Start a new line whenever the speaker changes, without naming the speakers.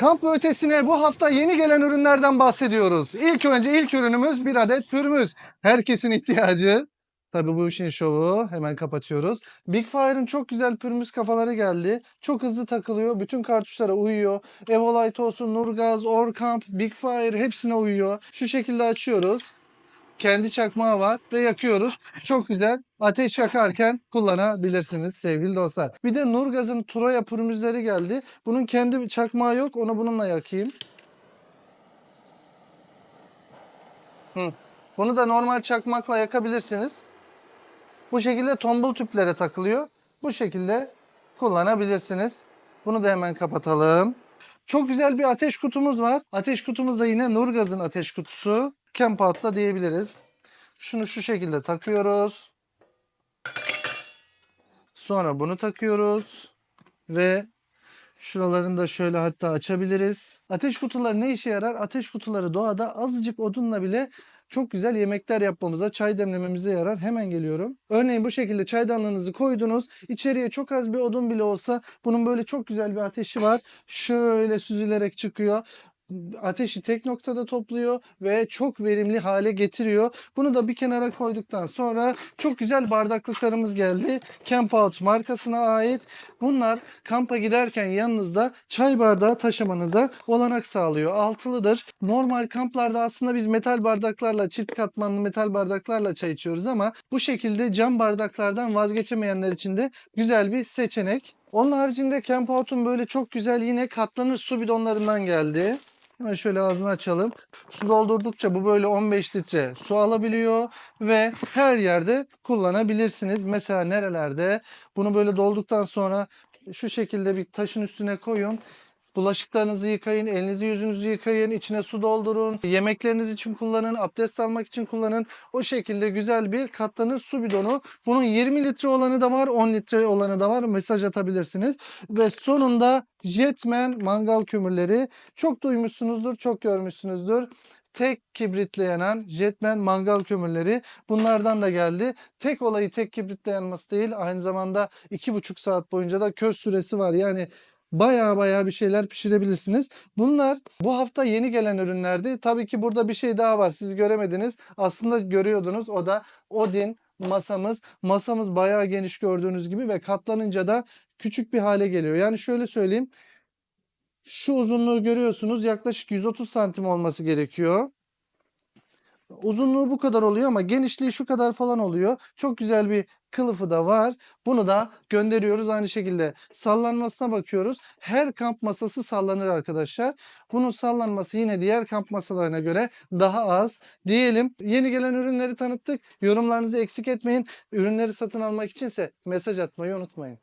Kamp ötesine bu hafta yeni gelen ürünlerden bahsediyoruz. İlk önce ilk ürünümüz bir adet pürmüz. Herkesin ihtiyacı. Tabii bu işin şovu. Hemen kapatıyoruz. Big Fire'ın çok güzel pürmüz kafaları geldi. Çok hızlı takılıyor. Bütün kartuşlara uyuyor. Evolite olsun, Nurgaz, Orkamp, Big Fire hepsine uyuyor. Şu şekilde açıyoruz. Kendi çakmağı var ve yakıyoruz. Çok güzel. Ateş yakarken kullanabilirsiniz sevgili dostlar. Bir de Nurgaz'ın Turaya pürmüzleri geldi. Bunun kendi çakmağı yok. Onu bununla yakayım. Hı. Bunu da normal çakmakla yakabilirsiniz. Bu şekilde tombul tüplere takılıyor. Bu şekilde kullanabilirsiniz. Bunu da hemen kapatalım. Çok güzel bir ateş kutumuz var. Ateş kutumuz da yine Nurgaz'ın ateş kutusu. Camp Out'la diyebiliriz. Şunu şu şekilde takıyoruz. Sonra bunu takıyoruz. Ve şuralarını da şöyle hatta açabiliriz. Ateş kutuları ne işe yarar? Ateş kutuları doğada azıcık odunla bile çok güzel yemekler yapmamıza, çay demlememize yarar. Hemen geliyorum. Örneğin bu şekilde çaydanlığınızı koydunuz. İçeriye çok az bir odun bile olsa bunun böyle çok güzel bir ateşi var. Şöyle süzülerek çıkıyor ateşi tek noktada topluyor ve çok verimli hale getiriyor. Bunu da bir kenara koyduktan sonra çok güzel bardaklıklarımız geldi. Camp Out markasına ait. Bunlar kampa giderken yanınızda çay bardağı taşımanıza olanak sağlıyor. Altılıdır. Normal kamplarda aslında biz metal bardaklarla, çift katmanlı metal bardaklarla çay içiyoruz ama bu şekilde cam bardaklardan vazgeçemeyenler için de güzel bir seçenek. Onun haricinde Camp Out'un böyle çok güzel yine katlanır su bidonlarından geldi. Hemen şöyle ağzını açalım. Su doldurdukça bu böyle 15 litre su alabiliyor ve her yerde kullanabilirsiniz. Mesela nerelerde bunu böyle dolduktan sonra şu şekilde bir taşın üstüne koyun. Bulaşıklarınızı yıkayın, elinizi yüzünüzü yıkayın, içine su doldurun, yemekleriniz için kullanın, abdest almak için kullanın. O şekilde güzel bir katlanır su bidonu. Bunun 20 litre olanı da var, 10 litre olanı da var. Mesaj atabilirsiniz. Ve sonunda Jetman mangal kömürleri. Çok duymuşsunuzdur, çok görmüşsünüzdür. Tek kibritle yanan Jetman mangal kömürleri bunlardan da geldi. Tek olayı tek kibritle yanması değil aynı zamanda 2,5 saat boyunca da köz süresi var. Yani baya baya bir şeyler pişirebilirsiniz. Bunlar bu hafta yeni gelen ürünlerdi. Tabii ki burada bir şey daha var. Siz göremediniz. Aslında görüyordunuz. O da Odin masamız. Masamız bayağı geniş gördüğünüz gibi ve katlanınca da küçük bir hale geliyor. Yani şöyle söyleyeyim. Şu uzunluğu görüyorsunuz. Yaklaşık 130 santim olması gerekiyor. Uzunluğu bu kadar oluyor ama genişliği şu kadar falan oluyor. Çok güzel bir kılıfı da var. Bunu da gönderiyoruz aynı şekilde. Sallanmasına bakıyoruz. Her kamp masası sallanır arkadaşlar. Bunun sallanması yine diğer kamp masalarına göre daha az. Diyelim yeni gelen ürünleri tanıttık. Yorumlarınızı eksik etmeyin. Ürünleri satın almak içinse mesaj atmayı unutmayın.